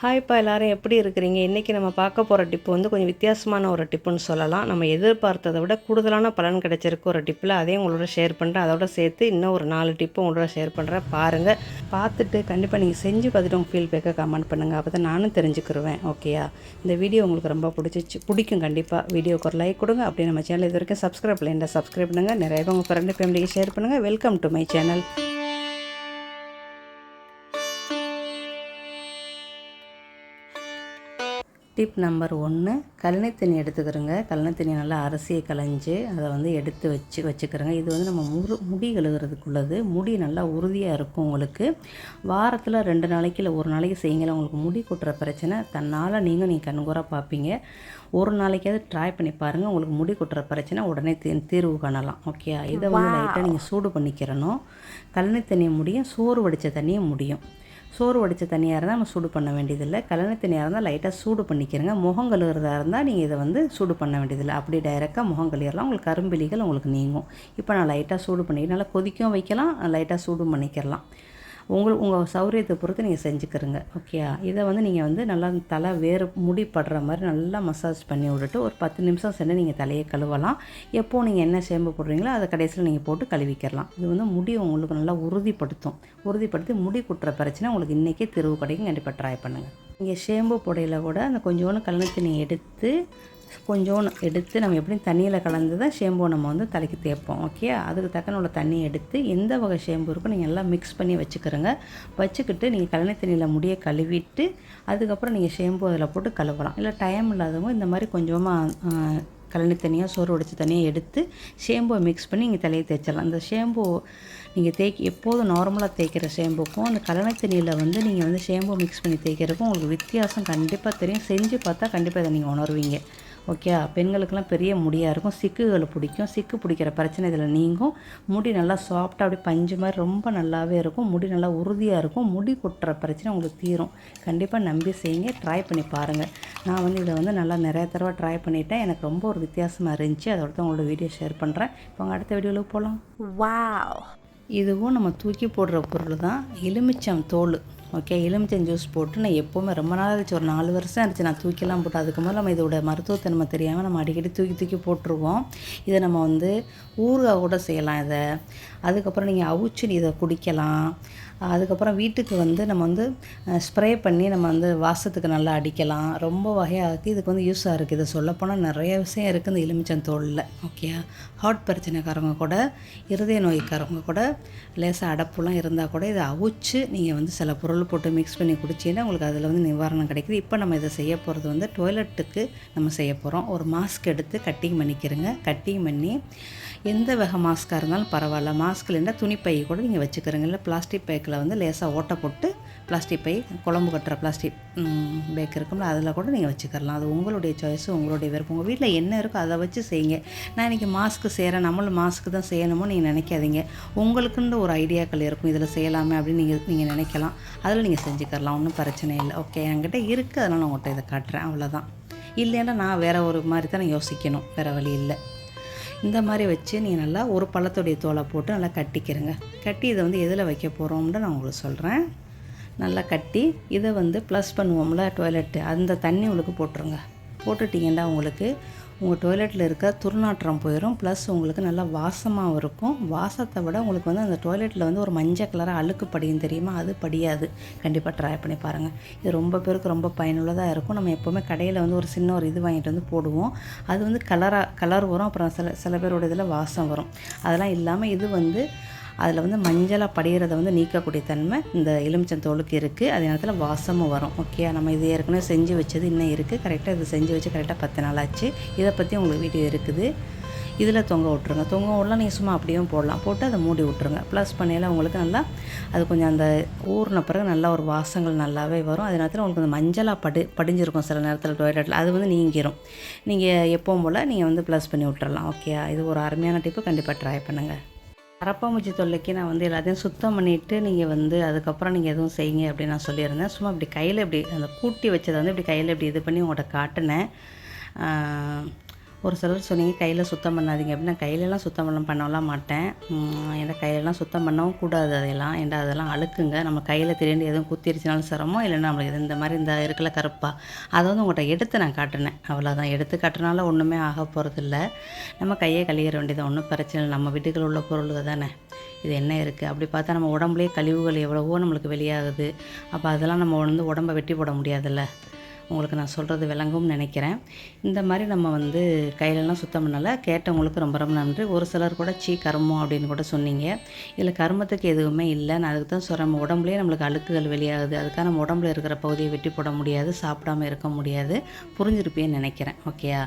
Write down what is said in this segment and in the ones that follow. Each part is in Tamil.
ஹாய்ப்பா எல்லோரும் எப்படி இருக்கிறீங்க? இன்றைக்கி நம்ம பார்க்க போகிற டிப்பு வந்து கொஞ்சம் வித்தியாசமான ஒரு டிப்புன்னு சொல்லலாம். நம்ம எதிர்பார்த்ததை விட கூடுதலான பலன் கிடைச்சிருக்கு ஒரு டிப்பில் அதையும் உங்களோட ஷேர் பண்ணுறேன் அதோட சேர்த்து இன்னும் ஒரு நாலு டிப்பு உங்களோட ஷேர் பண்ணுறேன் பாருங்கள் பார்த்துட்டு கண்டிப்பாக நீங்கள் செஞ்சு பார்த்துட்டு உங்கள் ஃபீல்பேக்கை கமெண்ட் பண்ணுங்கள் அப்போ தான் நானும் தெரிஞ்சுக்கிருவேன். ஓகேயா இந்த வீடியோ உங்களுக்கு ரொம்ப பிடிச்சிச்சு. பிடிக்கும் கண்டிப்பாக வீடியோக்கு ஒரு லைக் கொடுங்க. அப்படியே நம்ம சேனல் இது வரைக்கும் சப்ஸ்கிரைப் இல்லை சப்ஸ்கிரைப் பண்ணுங்கள் நிறைய உங்கள் ஃப்ரெண்டு ஃபேமிலிக்கு ஷேர் பண்ணுங்கள் welcome to my channel tip number ஒன்று கழனி தண்ணி எடுத்துக்கிறோங்க. கழனி தண்ணி நல்லா அரிசியை களைஞ்சு அதை வந்து எடுத்து வச்சு வச்சுக்கிறோங்க. இது வந்து நம்ம முரு முடி கழுகுறதுக்குள்ளது முடி நல்லா உறுதியாக இருக்கும் உங்களுக்கு. வாரத்தில் ரெண்டு நாளைக்கு இல்லை ஒரு நாளைக்கு செய்யுங்களேன். உங்களுக்கு முடி கொட்டுற பிரச்சனை தன்னால் நீங்கள் நீங்கள் கண்கூறாக பார்ப்பீங்க ஒரு நாளைக்காவது ட்ரை பண்ணி பாருங்கள் உங்களுக்கு முடி கொட்டுற பிரச்சனை உடனே தீ தீர்வு காணலாம். ஓகே இதை வந்து லைட்டாக நீங்கள் சூடு பண்ணிக்கிறணும். கழனி தண்ணியும் முடியும் சோறு வடித்த தண்ணியும் முடியும். சோறு வடித்த தனியாக இருந்தால் நம்ம சூடு பண்ண வேண்டியதில்லை. கலனி தனியாக இருந்தால் லைட்டாக சூடு பண்ணிக்கிறங்க. முகம் கழுவுறதா இருந்தால் நீங்கள் இதை வந்து சூடு பண்ண வேண்டியதில்லை. அப்படி டைரெக்டாக முகம் கழுவிடலாம். உங்களுக்கு கரும்பிலிகள் உங்களுக்கு நீங்கும். இப்போ நான் லைட்டாக சூடு பண்ணி நல்லா கொதிக்கவும் வைக்கலாம். லைட்டாக சூடும் பண்ணிக்கிறலாம். உங்களுக்கு உங்கள் சௌரியத்தை பொறுத்து நீங்கள் செஞ்சுக்கிறங்க ஓகேயா இதை வந்து நீங்கள் வந்து நல்லா தலை வேறு முடி படுற மாதிரி நல்லா மசாஜ் பண்ணி விட்டுட்டு ஒரு பத்து நிமிஷம் சென்று நீங்கள் தலையை கழுவலாம். எப்போது நீங்கள் என்ன சேம்பு போடுறீங்களோ அதை கடைசியில் நீங்கள் போட்டு கழுவிக்கிறலாம் இது வந்து முடி உங்களுக்கு நல்லா உறுதிப்படுத்தும். உறுதிப்படுத்தி முடி குட்டுற பிரச்சனை உங்களுக்கு இன்றைக்கே திருவு கிடைக்கும் கண்டிப்பாக ட்ரை பண்ணுங்கள் நீங்கள் ஷேம்பு புடையில் கூட அந்த கொஞ்சோண்டு கலந்து எடுத்து கொஞ்சோன்னு எடுத்து நம்ம எப்படியும் தண்ணியில் கலந்து தான் ஷேம்பு நம்ம வந்து தலைக்கு தேய்ப்போம் ஓகே அதுக்கு தக்கன உள்ள தண்ணி எடுத்து எந்த வகை ஷேம்பு இருக்கோ நீங்கள் எல்லாம் மிக்ஸ் பண்ணி வச்சுக்கிறோங்க. வச்சுக்கிட்டு நீங்கள் கழனி தண்ணியில் முடியை கழுவிட்டு அதுக்கப்புறம் நீங்கள் ஷேம்பு அதில் போட்டு கழுவலாம். இல்லை டைம் இல்லாதவங்க இந்த மாதிரி கொஞ்சமாக கழனி தண்ணியாக சோறு உடைச்சி தனியாக எடுத்து ஷேம்புவை மிக்ஸ் பண்ணி நீங்கள் தலையை தேய்ச்சிடலாம். அந்த ஷேம்பு நீங்கள் தேய்க்க எப்போதும் நார்மலாக தேய்க்கிற ஷேம்புக்கும் அந்த கழனி தண்ணியில் வந்து நீங்கள் வந்து ஷேம்பு மிக்ஸ் பண்ணி தேய்க்கிறதுக்கும் உங்களுக்கு வித்தியாசம் கண்டிப்பாக தெரியும். செஞ்சு பார்த்தா கண்டிப்பாக இதை நீங்கள் உணர்வீங்க. ஓகே பெண்களுக்கெல்லாம் பெரிய முடியாக இருக்கும். சிக்குகள் பிடிக்கும். சிக்கு பிடிக்கிற பிரச்சனை இதில் நீங்கும். முடி நல்லா சாஃப்டாக அப்படி பஞ்சு மாதிரி ரொம்ப நல்லாவே இருக்கும். முடி நல்லா உறுதியாக இருக்கும். முடி கொட்டுற பிரச்சனை உங்களுக்கு தீரும். கண்டிப்பாக நம்பி செய்யுங்க. ட்ரை பண்ணி பாருங்கள் நான் வந்து இதை வந்து நல்லா நிறைய தடவை ட்ரை பண்ணிட்டேன். எனக்கு ரொம்ப ஒரு வித்தியாசமாக இருந்துச்சு. அதோட தான் உங்களோட வீடியோ ஷேர் பண்ணுறேன் இப்போ அடுத்த வீடியோவில் போகலாம் Wow. இதுவும் நம்ம தூக்கி போடுற பொருள் தான். எலுமிச்சம் தோல். ஓகே எலுமிச்சம் ஜூஸ் போட்டு நான் எப்போவுமே ரொம்ப நாள் ஆச்சு ஒரு நாலு வருஷம் ஆச்சு நான் தூக்கிலாம் போட்டு அதுக்கு முதல்ல நம்ம இதோட மருத்துவத்தன்மை தெரியாமல் நம்ம அடிக்கடி தூக்கி தூக்கி போட்டுருவோம். இதை நம்ம வந்து ஊறுகாய் கூட செய்யலாம் இதை. அதுக்கப்புறம் நீங்கள் அவிச்சு இதை குடிக்கலாம். அதுக்கப்புறம் வீட்டுக்கு வந்து நம்ம வந்து ஸ்ப்ரே பண்ணி நம்ம வந்து வாசத்துக்கு நல்லா அடிக்கலாம். ரொம்ப வகையாக இருக்குது இதுக்கு வந்து யூஸாக இருக்குது. இதை சொல்லப்போனால் நிறைய விஷயம் இருக்குது இந்த எலுமிச்சம் தோளில் ஓகே ஹார்ட் பிரச்சனைக்காரங்க கூட இருதய நோய்க்காரவங்க கூட லேசாக அடப்புலாம் இருந்தால் கூட இதை அவிச்சு நீங்கள் வந்து சில பொருள் போட்டு மிக்ஸ் பண்ணி குடிச்சிங்கன்னா உங்களுக்கு அதில் வந்து நிவாரணம் கிடைக்குது. இப்போ நம்ம இதை செய்ய போகிறது வந்து டாய்லெட்டுக்கு நம்ம செய்ய போகிறோம் ஒரு மாஸ்க் எடுத்து கட்டிங் பண்ணிக்கிறோங்க. கட்டிங் பண்ணி எந்த வகை மாஸ்க்காக இருந்தாலும் பரவாயில்ல. மாஸ்க் இல்லைன்னா துணிப்பை கூட நீங்கள் வச்சுக்கிறீங்க. இல்லை பிளாஸ்டிக் பேக்கில் வந்து லேசாக ஓட்டை போட்டு பிளாஸ்டிக் பை குழம்பு கட்டுற பிளாஸ்டிக் பேக் இருக்கும்ல அதில் கூட நீங்கள் வச்சுக்கலாம் அது உங்களுடைய சாய்ஸு உங்களுடைய விருப்பம். உங்கள் வீட்டில் என்ன இருக்கோ அதை வச்சு செய்யுங்க. நான் இன்றைக்கி மாஸ்க்கு செய்கிறேன் நம்மளும் மாஸ்க்கு தான் செய்யணுமோ நீங்கள் நினைக்காதீங்க. உங்களுக்குன்ற ஒரு ஐடியாக்கள் இருக்கும் இதில் செய்யலாமே அப்படின்னு நீங்கள் நீங்கள் நினைக்கலாம். அதில் நீங்கள் செஞ்சுக்கலாம் ஒன்றும் பிரச்சனை இல்லை. ஓகே என்கிட்ட இருக்குது அதனால் நான் உங்கள்கிட்ட இதை காட்டுறேன். அவ்வளோதான் இல்லைன்னா நான் வேறு ஒரு மாதிரி தான் யோசிக்கணும். வேறு வழி இல்லை. இந்த மாதிரி வச்சு நீங்கள் நல்லா ஒரு பழத்துடைய தோலை போட்டு நல்லா கட்டிக்கிறங்க. கட்டி இதை வந்து எதில் வைக்க போகிறோம்னு நான் உங்களுக்கு சொல்கிறேன் நல்லா கட்டி இதை வந்து ப்ளஸ் பண்ணுவோம்ல டாய்லெட்டு அந்த தண்ணி உங்களுக்கு போட்டுருங்க. போட்டுட்டிங்கன்னா உங்களுக்கு உங்கள் டாய்லெட்டில் இருக்க துர்நாற்றம் போயிடும். ப்ளஸ் உங்களுக்கு நல்லா வாசமாகவும் இருக்கும். வாசத்தை விட உங்களுக்கு வந்து அந்த டாய்லெட்டில் வந்து ஒரு மஞ்சள் கலராக அழுக்கு படியும் தெரியுமா? அது படியாது. கண்டிப்பாக ட்ரை பண்ணி பாருங்கள் இது ரொம்ப பேருக்கு ரொம்ப பயனுள்ளதாக இருக்கும். நம்ம எப்போவுமே கடையில் வந்து ஒரு சின்ன ஒரு இது வாங்கிட்டு வந்து போடுவோம். அது வந்து கலராக கலர் வரும். அப்புறம் சில சில பேரோட இதில் வாசம் வரும். அதெல்லாம் இல்லாமல் இது வந்து அதில் வந்து மஞ்சளாக படிகிறத வந்து நீக்கக்கூடிய தன்மை இந்த எலுமிச்சம் தோலுக்கு இருக்குது அதே நேரத்தில் வாசமும் வரும். ஓகே நம்ம இது ஏற்கனவே செஞ்சு வச்சது இன்னும் இருக்குது கரெக்டாக இது செஞ்சு வச்சு கரெக்டாக பத்து நாள் ஆச்சு. இதை பற்றி உங்களுக்கு வீடியோ இருக்குது. இதில் தொங்க விட்ருங்க தொங்க விடலாம் நீங்கள் சும்மா அப்படியும் போடலாம். போட்டு அதை மூடி விட்ருங்க ப்ளஸ் பண்ணையில் உங்களுக்கு நல்லா அது கொஞ்சம் அந்த ஊறின பிறகு நல்லா ஒரு வாசங்கள் நல்லாவே வரும். அதே நேரத்தில் உங்களுக்கு அந்த மஞ்சளாக படி படிஞ்சிருக்கும் சில நேரத்தில் டொய்லெட்டில் அது வந்து நீங்கிரும். நீங்கள் எப்போவும் போல் நீங்கள் வந்து ப்ளஸ் பண்ணி விட்டுறலாம். ஓகே இது ஒரு அருமையான டிப்பு கண்டிப்பாக ட்ரை பண்ணுங்கள் கரப்பாம்பூச்சி தொல்லைக்கு நான் வந்து எல்லாத்தையும் சுத்தம் பண்ணிவிட்டு நீங்கள் வந்து அதுக்கப்புறம் நீங்கள் எதுவும் செய்யுங்க அப்படின்னு நான் சொல்லியிருந்தேன். சும்மா இப்படி கையில் இப்படி அந்த கூட்டி வச்சதை வந்து இப்படி கையில் இப்படி இது பண்ணி உங்கள்கிட்ட காட்டினேன். ஒரு சிலர் சொன்னீங்க கையில் சுத்தம் பண்ணாதீங்க. அப்படின்னா கையிலலாம் சுத்தம் பண்ண பண்ணலாம் மாட்டேன். உம், ஏன்னா கையிலலாம் சுத்தம் பண்ணவும் கூடாது அதையெல்லாம் ஏன்டா அதெல்லாம் அழுக்குங்க. நம்ம கையில் திடீர்னு எதுவும் குத்திருச்சினாலும் சிரமம் இல்லைன்னா நம்மளுக்கு இந்த மாதிரி இந்த இருக்கல கருப்பா. அதை வந்து உங்கள்கிட்ட எடுத்து நான் காட்டினேன். அவ்வளோதான் எடுத்து காட்டுறனால ஒன்றுமே ஆக போகிறதில்ல நம்ம கையை கழுகிற வேண்டியது ஒன்றும் பிரச்சனை இல்லை. நம்ம வீட்டுக்குள்ள உள்ள பொருள் தானே. இது என்ன இருக்குது அப்படி பார்த்தா நம்ம உடம்புலேயே கழிவுகள் எவ்வளவோ நம்மளுக்கு வெளியாகுது. அப்போ அதெல்லாம் நம்ம வந்து உடம்பை வெட்டி போட முடியாதுல்ல. உங்களுக்கு நான் சொல்கிறது விளங்கும்னு நினைக்கிறேன். இந்த மாதிரி நம்ம வந்து கையிலலாம் சுத்தம் பண்ணல. கேட்டவங்களுக்கு ரொம்ப ரொம்ப நன்றி. ஒரு சிலர் கூட சீ கருமம் அப்படின்னு கூட சொன்னீங்க. இதில் கருமத்துக்கு எதுவுமே இல்லை நான் அதுக்கு தான் சொல்கிறேன் நம்ம உடம்புலேயே நம்மளுக்கு அழுக்குகள் வெளியாகுது. அதுக்காக நம்ம உடம்புல இருக்கிற பகுதியை வெட்டி போட முடியாது. சாப்பிடாம இருக்க முடியாது. புரிஞ்சிருப்பேன்னு நினைக்கிறேன். ஓகேயா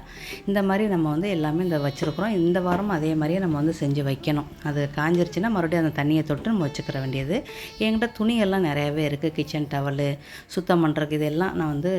இந்த மாதிரி நம்ம வந்து எல்லாமே இந்த வச்சுருக்குறோம். இந்த வாரம் அதே மாதிரியே நம்ம வந்து செஞ்சு வைக்கணும். அது காஞ்சிருச்சுன்னா மறுபடியும் அந்த தண்ணியை தொட்டு நம்ம வச்சுக்கிற வேண்டியது. என்கிட்ட துணியெல்லாம் நிறையாவே இருக்குது கிச்சன் டவலு சுத்தம் பண்ணுறதுக்கு இதெல்லாம் நான் வந்து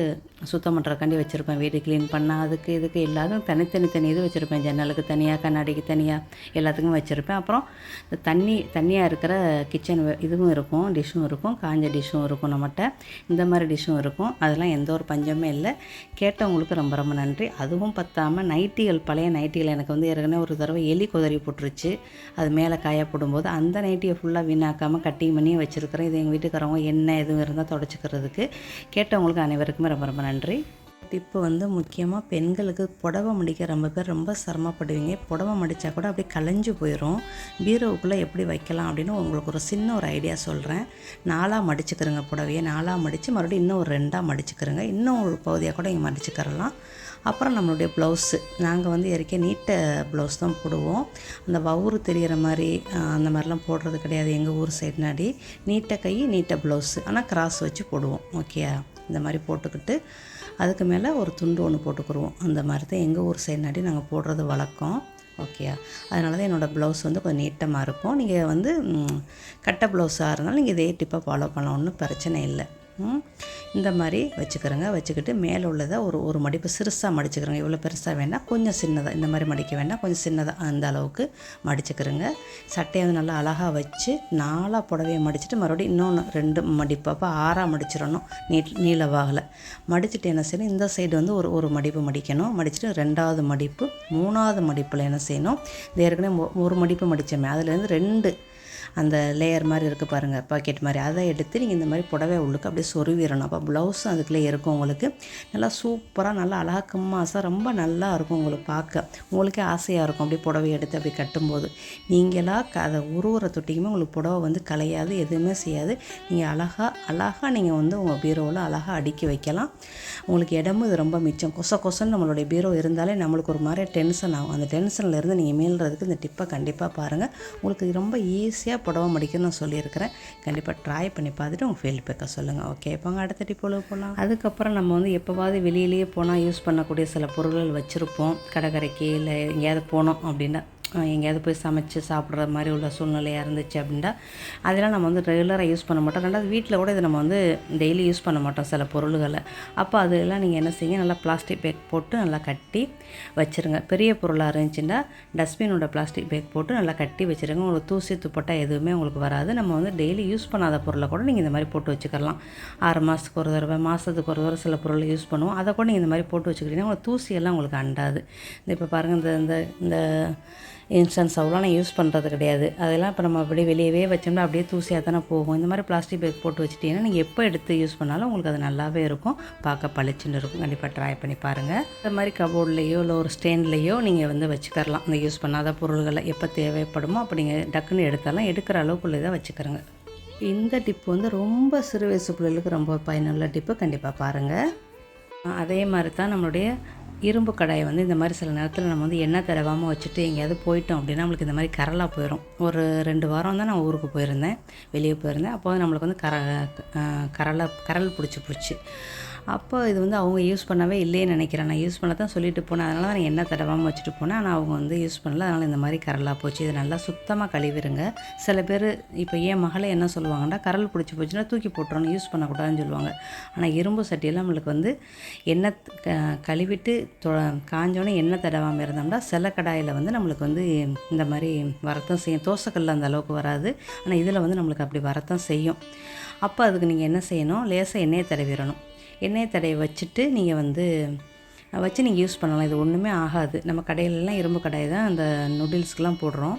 சுத்தம் பண்ணுறக்காண்டி வச்சுருப்பேன். வீடு க்ளீன் பண்ண அதுக்கு இதுக்கு எல்லாத்துக்கும் தனித்தனி தனி இது வச்சுருப்பேன். ஜன்னலுக்கு தனியாக கண்ணாடிக்கு தனியாக எல்லாத்துக்கும் வச்சுருப்பேன். அப்புறம் இந்த தண்ணி தண்ணியாக இருக்கிற கிச்சன் இதுவும் இருக்கும் டிஷ்ஷும் இருக்கும். காஞ்ச டிஷ்ஷும் இருக்கும் நம்மகிட்ட. இந்த மாதிரி டிஷ்ஷும் இருக்கும். அதெல்லாம் எந்த ஒரு பஞ்சமே இல்லை. கேட்டவங்களுக்கு ரொம்ப ரொம்ப நன்றி. அதுவும் பற்றாமல் நைட்டிகள் பழைய நைட்டிகள் எனக்கு வந்து ஏற்கனவே ஒரு தடவை எலி குதறி போட்டுருச்சு. அது மேலே காய போடும்போது அந்த நைட்டியை ஃபுல்லாக வீணாக்காமல் கட்டிங் பண்ணி வச்சுருக்கிறேன். இது எங்கள் வீட்டுக்காரவங்க என்ன எதுவும் இருந்தால் தொடச்சிக்கிறதுக்கு. கேட்டவங்களுக்கு அனைவருக்குமே ரொம்ப ரொம்ப நன்றி. நன்றி. டிப்பு வந்து முக்கியமாக பெண்களுக்கு புடவை மடிக்க ரொம்ப பேர் ரொம்ப சிரமப்படுவீங்க. புடவை மடித்தா கூட அப்படியே கலைஞ்சு போயிடும் பீரோவுக்குள்ளே எப்படி வைக்கலாம் அப்படின்னு உங்களுக்கு ஒரு சின்ன ஒரு ஐடியா சொல்கிறேன் நாலாக மடிச்சுக்கிறோங்க புடவையை. நாலாக மடித்து மறுபடியும் இன்னும் ஒரு ரெண்டாக மடிச்சுக்கிறோங்க. இன்னும் ஒரு பகுதியாக கூட இங்கே மடிச்சுக்கிறலாம் அப்புறம் நம்மளுடைய ப்ளவுஸு நாங்கள் வந்து இறக்கிய நீட்ட ப்ளவுஸ் தான் போடுவோம். அந்த வவுறு தெரிகிற மாதிரி அந்த மாதிரிலாம் போடுறது கிடையாது. எங்கள் ஊர் சைடு நாடி. நீட்ட கை நீட்ட ப்ளவுஸு ஆனால் கிராஸ் வச்சு போடுவோம். ஓகேயா இந்த மாதிரி போட்டுக்கிட்டு அதுக்கு மேலே ஒரு துண்டு ஒன்று போட்டுக்குருவோம். அந்த மாதிரி தான் எங்கள் ஊர் சைடு நாடி நாங்கள் போடுறது வழக்கம். ஓகேயா அதனால தான் என்னோடய ப்ளவுஸ் வந்து கொஞ்சம் நீட்டமாக இருக்கும். நீங்கள் வந்து கட்டை ப்ளவுஸாக இருந்தாலும் நீங்கள் இதே டிப்பாக ஃபாலோ பண்ணலாம். ஒன்றும் பிரச்சனை இல்லை. இந்த மாதிரி வச்சுக்கிறோங்க. வச்சுக்கிட்டு மேலே உள்ளதை ஒரு ஒரு மடிப்பு சிறுசாக மடிச்சுக்கிறோங்க. இவ்வளோ பெருசாக வேணால் கொஞ்சம் சின்னதாக இந்த மாதிரி மடிக்க வேண்டாம் கொஞ்சம் சின்னதாக அந்த அளவுக்கு மடிச்சுக்கிறோங்க. சட்டையை வந்து நல்லா அழகாக வச்சு நாலாக புடவையை மடிச்சுட்டு மறுபடியும் இன்னொன்று ரெண்டு மடிப்பு. அப்போ ஆறாக மடிச்சிடணும். நீட் நீளவாகலை மடிச்சுட்டு என்ன செய்யணும்? இந்த சைடு வந்து ஒரு ஒரு மடிப்பு மடிக்கணும். மடிச்சுட்டு ரெண்டாவது மடிப்பு மூணாவது மடிப்பில் என்ன செய்யணும்? இது ஏற்கனவே ஒரு மடிப்பு மடித்தோமே அதுலேருந்து ரெண்டு அந்த லேயர் மாதிரி இருக்குது பாருங்கள் பாக்கெட் மாதிரி. அதை எடுத்து நீங்கள் இந்த மாதிரி புடவை உள்ளுக்கு அப்படியே சொருவிடணும். அப்போ ப்ளவுஸும் அதுக்குள்ளே இருக்கும் உங்களுக்கு. நல்லா சூப்பராக நல்லா அழகா மாதம் ரொம்ப நல்லா இருக்கும் உங்களுக்கு பார்க்க. உங்களுக்கே ஆசையாக இருக்கும் அப்படியே புடவை எடுத்து அப்படி கட்டும்போது. நீங்களாக க அதை உருவுற தொட்டிக்குமே உங்களுக்கு புடவை வந்து கலையாது எதுவுமே செய்யாது. நீங்கள் அழகாக அழகாக நீங்கள் வந்து உங்கள் பீரோவில் அழகாக அடுக்கி வைக்கலாம். உங்களுக்கு இடமும் இது ரொம்ப மிச்சம். கொச கொசன்னு நம்மளுடைய பீரோ இருந்தாலே நம்மளுக்கு ஒரு மாதிரி டென்ஷன் ஆகும். அந்த டென்ஷனில் இருந்து நீங்கள் மீள்றதுக்கு இந்த டிப்பை கண்டிப்பாக பாருங்கள் உங்களுக்கு ரொம்ப ஈஸியாக புடவை மடிக்கணும்னு நான் சொல்லியிருக்கிறேன். கண்டிப்பாக ட்ரை பண்ணி பார்த்துட்டு உங்கள் ஃபீல்பேக்கை சொல்லுங்கள் ஓகே இப்போ அடுத்த டிப்போல போகலாம் அதுக்கப்புறம் நம்ம வந்து எப்போவாவது வெளியிலேயே போனால் யூஸ் பண்ணக்கூடிய சில பொருட்கள் வச்சுருப்போம். கடற்கரைக்கு இல்லை எங்கேயாவது போனோம் அப்படின்னா எங்கேயாவது போய் சமைச்சு சாப்பிட்ற மாதிரி உள்ள சூழ்நிலையாக இருந்துச்சு அப்படின்னா அதெல்லாம் நம்ம வந்து ரெகுலராக யூஸ் பண்ண மாட்டோம். ரெண்டாவது வீட்டில் கூட இதை நம்ம வந்து டெய்லி யூஸ் பண்ண மாட்டோம் சில பொருள்களை. அப்போ அதெல்லாம் நீங்கள் என்ன செய்யுங்க நல்லா பிளாஸ்டிக் பேக் போட்டு நல்லா கட்டி வச்சுருங்க. பெரிய பொருளாக இருந்துச்சுன்னா டஸ்ட்பினோட பிளாஸ்டிக் பேக் போட்டு நல்லா கட்டி வச்சுருங்க. உங்களுக்கு தூசி துப்பட்டா எதுவுமே உங்களுக்கு வராது. நம்ம வந்து டெய்லி யூஸ் பண்ணாத பொருளை கூட நீங்கள் இந்த மாதிரி போட்டு வச்சுக்கலாம். ஆறு மாதத்துக்கு ஒரு தடவை மாதத்துக்கு ஒரு தடவை சில பொருளை யூஸ் பண்ணுவோம். அதை கூட நீங்கள் இந்த மாதிரி போட்டு வச்சுக்கிட்டீங்கன்னா உங்களுக்கு தூசியெல்லாம் உங்களுக்கு அண்டாது. இந்த இப்போ பாருங்கள் இந்த இந்த இந்த இன்ஸ்டன்ஸ் அவ்வளோ நான் யூஸ் பண்ணுறது கிடையாது. அதெல்லாம் இப்போ நம்ம அப்படியே வெளியவே வச்சோம்னா அப்படியே தூசியாக தானே போகும். இந்த மாதிரி பிளாஸ்டிக் பேக் போட்டு வச்சுட்டீங்கன்னா நீங்கள் எப்போ எடுத்து யூஸ் பண்ணாலும் உங்களுக்கு அது நல்லாவே இருக்கும். பார்க்க பளிச்சுன்னு இருக்கும். கண்டிப்பாக ட்ரை பண்ணி பாருங்கள் இந்த மாதிரி கபோர்ட்லேயோ இல்லை ஒரு ஸ்டேண்ட்லேயோ நீங்கள் வந்து வச்சுக்கரலாம் இந்த யூஸ் பண்ணாத பொருள்களை எப்போ தேவைப்படுமோ அப்போ நீங்கள் டக்குன்னு எடுத்தாலும் எடுக்கிற அளவுக்குள்ளே தான் வச்சுக்கிறோங்க. இந்த டிப் வந்து ரொம்ப சிறு வயசு பிள்ளைகளுக்கு ரொம்ப பயனுள்ள டிப்பு கண்டிப்பாக பாருங்கள் அதே மாதிரி தான் நம்மளுடைய இரும்பு கடாயை வந்து இந்த மாதிரி சில நேரத்தில் நம்ம வந்து எண்ணெய் தடவாமல் வச்சுட்டு எங்கேயாவது போயிட்டோம் அப்படின்னா நம்மளுக்கு இந்த மாதிரி கரலாக போயிடும் ஒரு ரெண்டு வாரம் தான் நான் ஊருக்கு போயிருந்தேன். வெளியே போயிருந்தேன். அப்போ வந்து நம்மளுக்கு வந்து கர கரலை கரல் பிடிச்சி பிடிச்சி அப்போ இது வந்து அவங்க யூஸ் பண்ணவே இல்லைன்னு நினைக்கிறேன். நான் யூஸ் பண்ண தான் சொல்லிட்டு போனேன். அதனால நான் என்ன தடவாமல் வச்சுட்டு போனேன். ஆனால் அவங்க வந்து யூஸ் பண்ணல. அதனால் இந்த மாதிரி கரலாக போச்சு. இது நல்லா சுத்தமாக கழுவிருங்க. சில பேர் இப்போ ஏன் மகளை என்ன சொல்லுவாங்கன்னா கரல் பிடிச்சி போச்சுன்னா தூக்கி போட்டுறணும். யூஸ் பண்ணக்கூடாதுன்னு சொல்லுவாங்க. ஆனால் இரும்பு சட்டியெல்லாம் நம்மளுக்கு வந்து எண்ணெய் க- கழுவிட்டு தொ எண்ணெய் தடவாமல் இருந்தோம்னா சில கடாயில் வந்து நம்மளுக்கு வந்து இந்த மாதிரி வரத்தம் செய்யும். தோசைக்கல்ல அந்த அளவுக்கு வராது. ஆனால் இதில் வந்து நம்மளுக்கு அப்படி வரத்தான் செய்யும். அப்போ அதுக்கு நீங்கள் என்ன செய்யணும்? லேசாக எண்ணெயை தடவிடணும். எண்ணெய் தடையை வச்சுட்டு நீங்கள் வந்து வச்சு நீங்கள் யூஸ் பண்ணலாம். இது ஒன்றுமே ஆகாது. நம்ம கடையிலலாம் இரும்பு கடாய் தான் அந்த நூடுல்ஸ்க்கெலாம் போடுறோம்.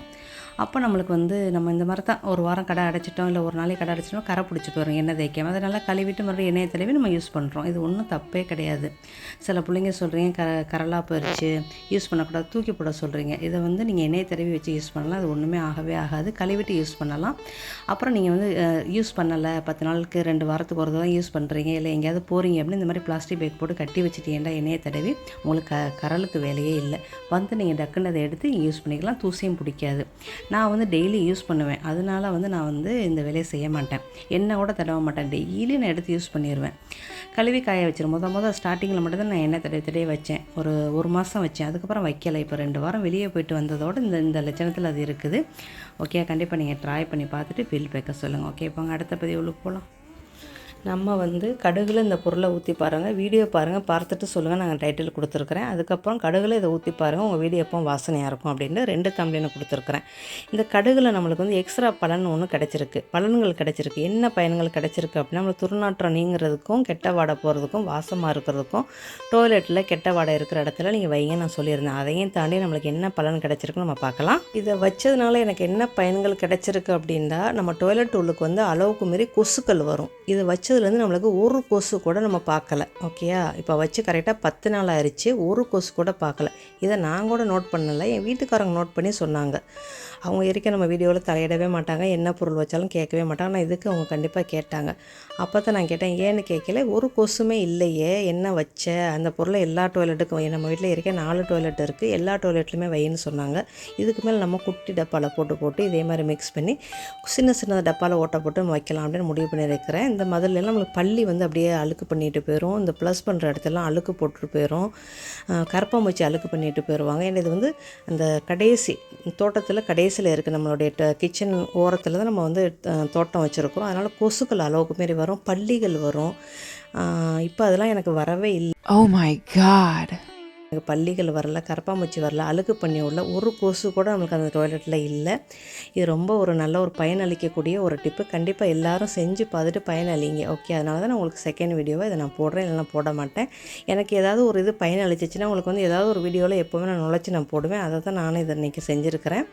அப்போ நம்மளுக்கு வந்து நம்ம இந்த மாதிரி தான் ஒரு வாரம் கடை அடைச்சிட்டோம் இல்லை ஒரு நாளைக்கு கடை அடைச்சிட்டோம் கரை பிடிச்சி போயிடும் எண்ணெய் தேய்க்காம. அதை நல்லா கழுவிட்டு மறுபடியும் எண்ணெயை தடவி நம்ம யூஸ் பண்ணுறோம் இது ஒன்றும் தப்பே கிடையாது. சில பிள்ளைங்க சொல்கிறீங்க க கரலாக போயிடுச்சு யூஸ் பண்ணக்கூடாது தூக்கி போட சொல்கிறீங்க இதை வந்து நீங்கள் எண்ணெயை தடவி வச்சு யூஸ் பண்ணலாம். அது ஒன்றுமே ஆகவே ஆகாது. கழுவிட்டு யூஸ் பண்ணலாம். அப்புறம் நீங்கள் வந்து யூஸ் பண்ணலை பத்து நாளுக்கு ரெண்டு வாரத்துக்கு ஒரு தடவை யூஸ் பண்ணுறீங்க இல்லை எங்கேயாவது போகிறீங்க அப்படின்னு இந்த மாதிரி பிளாஸ்டிக் பேக் போட்டு கட்டி வச்சுட்டீங்கன்னா எண்ணெயை தடவி உங்களுக்கு க கரலுக்கு வேலையே இல்லை. வந்து நீங்கள் டக்குன்னு அதை எடுத்து யூஸ் பண்ணிக்கலாம். தூசியும் பிடிக்காது. நான் வந்து டெய்லி யூஸ் பண்ணுவேன். அதனால வந்து நான் வந்து இந்த வேலையை செய்ய மாட்டேன். எண்ணெய் கூட தடவ மாட்டேன். டெய்லி நான் எடுத்து யூஸ் பண்ணிடுவேன் கழுவி காய வச்சிரும் முத முத ஸ்டார்டிங்கில் மட்டும் தான் நான் எண்ணெய் தடவை தடவை வச்சேன். ஒரு ஒரு மாதம் வச்சேன். அதுக்கப்புறம் வைக்கலை. இப்போ ரெண்டு வாரம் வெளியே போயிட்டு வந்ததோடு இந்த இந்த லட்சணத்தில் அது இருக்குது. ஓகே கண்டிப்பாக நீங்கள் ட்ரை பண்ணி பார்த்துட்டு ஃபீல்பேக்கை பேக்க சொல்லுங்கள் ஓகே இப்போ அடுத்த பதிவுகளுக்கு போகலாம் நம்ம வந்து கடுகில் இந்த பொருளை ஊற்றி பாருங்கள் வீடியோ பாருங்கள் பார்த்துட்டு சொல்லுங்கள் நாங்கள் டைட்டில் கொடுத்துருக்குறேன். அதுக்கப்புறம் கடுகில் இதை ஊற்றி பாருங்கள் உங்கள் வீடியோ எப்போ வாசனையாக இருக்கும் அப்படின்னு ரெண்டு கம்ப்ளைண்ட் கொடுத்துருக்குறேன். இந்த கடுகில் நம்மளுக்கு வந்து எக்ஸ்ட்ரா பலன் ஒன்று கிடச்சிருக்கு. பலன்கள் கிடச்சிருக்கு. என்ன பயன்கள் கிடச்சிருக்கு அப்படின்னா நம்மளுக்கு துர்நாற்றம் நீங்கிறதுக்கும் கெட்ட வாடை போகிறதுக்கும் வாசமாக இருக்கிறதுக்கும் டாய்லெட்டில் கெட்ட வாடை இருக்கிற இடத்துல நீங்கள் வைங்க. நான் சொல்லியிருந்தேன். அதையும் தாண்டி நம்மளுக்கு என்ன பலன் கிடச்சிருக்குன்னு நம்ம பார்க்கலாம். இதை வச்சதுனால எனக்கு என்ன பயன்கள் கிடச்சிருக்கு அப்படின்னா நம்ம டோய்லெட் உள்ளுக்கு வந்து அளவுக்கு மீறி கொசுக்கள் வரும். இதை வச்சு வச்சதுலேருந்து நம்மளுக்கு ஒரு கொசு கூட நம்ம பார்க்கல ஓகேயா? இப்போ வச்சு கரெக்டாக பத்து நாள் ஆயிடுச்சு ஒரு கொசு கூட பார்க்கல. இதை நான் கூட நோட் பண்ணலை என் வீட்டுக்காரங்க நோட் பண்ணி சொன்னாங்க. அவங்க இருக்க நம்ம வீடியோவில் தலையிடவே மாட்டாங்க? என்ன பொருள் வச்சாலும் கேட்கவே மாட்டாங்க. ஆனால் இதுக்கு அவங்க கண்டிப்பாக கேட்டாங்க. அப்போ தான் நான் கேட்டேன் ஏன்னு கேட்கல? ஒரு கொசுமே இல்லையே. என்ன வச்ச? அந்த பொருளை எல்லா டாய்லெட்டுக்கும் நம்ம வீட்டில் இருக்க நாலு டாய்லெட் இருக்குது எல்லா டாய்லெட்லையுமே வைன்னு சொன்னாங்க. இதுக்கு மேலே நம்ம குட்டி டப்பாவில் போட்டு போட்டு இதே மாதிரி மிக்ஸ் பண்ணி சின்ன சின்ன டப்பாவில் ஓட்ட போட்டு நம்ம வைக்கலாம் அப்படின்னு முடிவு பண்ணியிருக்கிறேன். இந்த மதுரையெல்லாம் நம்மளுக்கு பள்ளி வந்து அப்படியே அழுக்கு பண்ணிட்டு போயிடும் இந்த ப்ளஸ் பண்ணுற இடத்தெல்லாம் அழுக்கு போட்டுட்டு போயிடும் கரப்பாம்பூச்சி வச்சு அழுக்கு பண்ணிட்டு போயிடுவாங்க ஏன்னா இது வந்து அந்த கடைசி தோட்டத்தில் கடைசி கடைசியில் இருக்குது நம்மளுடைய கிச்சன் ஓரத்தில் தான் நம்ம வந்து தோட்டம் வச்சுருக்கோம் அதனால் கொசுக்கள் அளவுக்கு மாரி வரும் பள்ளிகள் வரும். இப்போ அதெல்லாம் எனக்கு வரவே இல்லை. Oh my god. எனக்கு பள்ளிகள் வரல கரப்பாம்பூச்சி வரல அழுக்கு பண்ணி உள்ள ஒரு கொசு கூட நம்மளுக்கு அந்த டாய்லெட்டில் இல்லை. இது ரொம்ப ஒரு நல்ல ஒரு பயனளிக்கக்கூடிய ஒரு டிப்பு கண்டிப்பாக எல்லாரும் செஞ்சு பார்த்துட்டு பயனளிங்க ஓகே அதனால தான் நான் உங்களுக்கு செகண்ட் வீடியோவை இதை நான் போடுறேன் இல்லைனா போட மாட்டேன். எனக்கு ஏதாவது ஒரு இது பயனளிச்சிச்சுன்னா உங்களுக்கு வந்து ஏதாவது ஒரு வீடியோவில் எப்போவுமே நான் நுழைச்சி நான் போடுவேன். அதை தான் நானும் இதை இன்றைக்கி செஞ்சுருக்கிறேன்.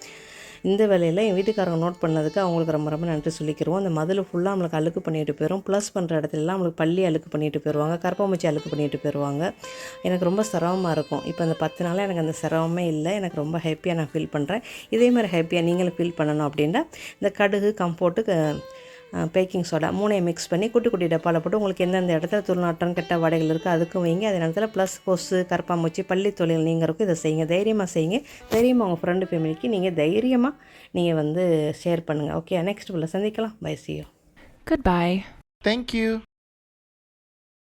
இந்த வேலையில் என் வீட்டுக்காரங்க நோட் பண்ணதுக்கு அவங்களுக்கு ரொம்ப ரொம்ப நன்றி சொல்லிக்கிறோம். அந்த மதில் ஃபுல்லாக நம்மளுக்கு அழுக்கு பண்ணிட்டு போயிடும் ப்ளஸ் பண்ணுற இடத்துலலாம் நம்மளுக்கு பள்ளி அழுக்கு பண்ணிட்டு போயிடுவாங்க கரப்பாம்பூச்சி அழுக்கு பண்ணிட்டு போயிடுவாங்க எனக்கு ரொம்ப சிரமமாக இருக்கும். இப்போ அந்த பத்து நாளாக எனக்கு அந்த சிரமமே இல்லை. எனக்கு ரொம்ப ஹாப்பியாக நான் ஃபீல் பண்ணுறேன் இதே மாதிரி ஹாப்பியாக நீங்களும் ஃபீல் பண்ணணும் அப்படின்னா இந்த கடுகு கம்போட்டு பேக்கிங் சோடா மூணையும் மிக்ஸ் பண்ணி குட்டி குட்டி டப்பாவில் போட்டு உங்களுக்கு எந்தெந்த இடத்துல துர்நாற்றம் கெட்ட வடைகள் இருக்குது அதுக்கும் வைங்க. அதே நேரத்தில் ப்ளஸ் கொசு கரப்பாம்பூச்சி பள்ளி தொழில் நீங்கிறதுக்கும் இதை செய்யுங்க. தைரியமாக செய்யுங்க. தைரியமாக உங்கள் ஃப்ரெண்டு ஃபேமிலிக்கு நீங்கள் தைரியமாக நீங்கள் வந்து ஷேர் பண்ணுங்கள் ஓகே நெக்ஸ்ட் உள்ள சந்திக்கலாம். பை சியோ Goodbye. Thank you.